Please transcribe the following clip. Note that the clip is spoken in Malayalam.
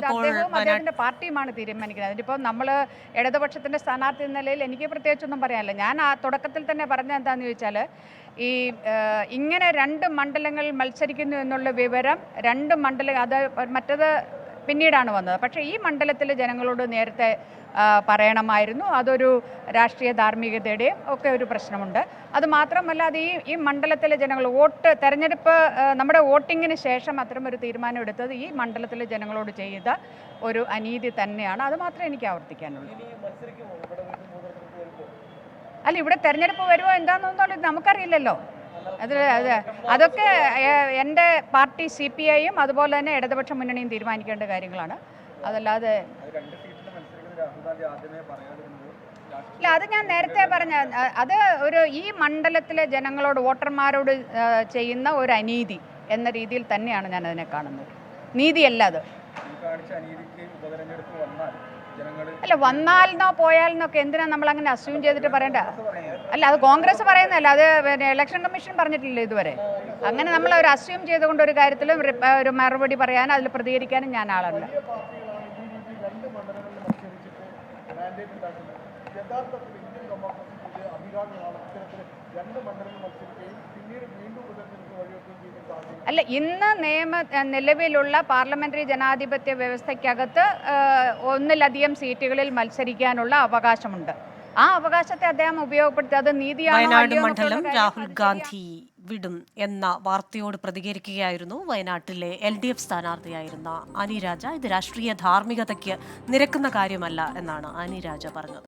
ഇപ്പോൾ അദ്ദേഹത്തിന്റെ പാർട്ടിയുമാണ് തീരുമാനിക്കുന്നത്. അതിനിപ്പോൾ നമ്മൾ ഇടതുപക്ഷത്തിന്റെ സ്ഥാനാർത്ഥി എന്ന നിലയിൽ എനിക്ക് പ്രത്യേകിച്ചൊന്നും പറയാനില്ല. ഞാൻ ആ തുടക്കത്തിൽ തന്നെ പറഞ്ഞ എന്താണെന്ന് ചോദിച്ചാൽ ഈ ഇങ്ങനെ രണ്ട് മണ്ഡലങ്ങളിൽ മത്സരിക്കുന്നു എന്നുള്ള വിവരം രണ്ട് മണ്ഡലം അത് മറ്റത് പിന്നീടാണ് വന്നത്. പക്ഷേ ഈ മണ്ഡലത്തിലെ ജനങ്ങളോട് നേരത്തെ പറയണമായിരുന്നു. അതൊരു രാഷ്ട്രീയ ധാർമ്മികതയുടെയും ഒക്കെ ഒരു പ്രശ്നമുണ്ട്. അത് മാത്രമല്ല അത് ഈ ഈ മണ്ഡലത്തിലെ ജനങ്ങൾ വോട്ട് തെരഞ്ഞെടുപ്പ് നമ്മുടെ വോട്ടിങ്ങിന് ശേഷം അത്തരം ഒരു തീരുമാനം എടുത്തത് ഈ മണ്ഡലത്തിലെ ജനങ്ങളോട് ചെയ്ത ഒരു അനീതി തന്നെയാണ്. അത് മാത്രമേ എനിക്ക് ആവർത്തിക്കാനുള്ളൂ. അല്ല ഇവിടെ തെരഞ്ഞെടുപ്പ് വരുമോ എന്താണെന്നൊന്നും നമുക്കറിയില്ലല്ലോ അത് അതെ അതൊക്കെ എന്റെ പാർട്ടി സി പി ഐയും അതുപോലെ തന്നെ ഇടതുപക്ഷ മുന്നണിയും തീരുമാനിക്കേണ്ട കാര്യങ്ങളാണ്. അതല്ലാതെ ഇല്ല അത് ഞാൻ നേരത്തെ പറഞ്ഞ അത് ഒരു ഈ മണ്ഡലത്തിലെ ജനങ്ങളോട് വോട്ടർമാരോട് ചെയ്യുന്ന ഒരു അനീതി എന്ന രീതിയിൽ തന്നെയാണ് ഞാൻ അതിനെ കാണുന്നത്. നീതിയല്ല അത്. അല്ല വന്നാലെന്നോ പോയാലെന്നൊക്കെ എന്തിനാ നമ്മൾ അങ്ങനെ അസ്യൂം ചെയ്തിട്ട് പറയണ്ട? അല്ല അത് കോൺഗ്രസ് പറയുന്നതല്ല അത് പിന്നെ ഇലക്ഷൻ കമ്മീഷൻ പറഞ്ഞിട്ടില്ല ഇതുവരെ? അങ്ങനെ നമ്മൾ ഒരു അസ്യൂം ചെയ്തുകൊണ്ട് ഒരു കാര്യത്തിലും ഒരു മറുപടി പറയാനും അതിൽ പ്രതികരിക്കാനും ഞാൻ ആളല്ല. യഥാർത്ഥത്തിൽ ഇന്ത്യൻ ഡെമോക്രസിയുടെ അഭികാമ്യമാണ്. ഇത്തരത്തിൽ രണ്ട് മണ്ഡലങ്ങൾ മത്സരിക്കുകയും പിന്നീട് വീണ്ടും ഉപതെരഞ്ഞെടുപ്പ് വഴിവെക്കുകയും ചെയ്യുന്ന സാഹചര്യം അല്ല ഇന്ന് നിയമ നിലവിലുള്ള പാർലമെന്ററി ജനാധിപത്യ വ്യവസ്ഥയ്ക്കകത്ത് ഒന്നിലധികം സീറ്റുകളിൽ മത്സരിക്കാനുള്ള അവകാശമുണ്ട്. ആ അവകാശത്തെ അദ്ദേഹം ഉപയോഗപ്പെടുത്തി അത് വയനാട് മണ്ഡലം രാഹുൽ ഗാന്ധി വിടും എന്ന വാർത്തയോട് പ്രതികരിക്കുകയായിരുന്നു വയനാട്ടിലെ എൽ ഡി എഫ് സ്ഥാനാർത്ഥിയായിരുന്ന അനി രാജ ഇത് രാഷ്ട്രീയ ധാർമ്മികതയ്ക്ക് നിരക്കുന്ന കാര്യമല്ല എന്നാണ് അനിരാജ പറഞ്ഞത്.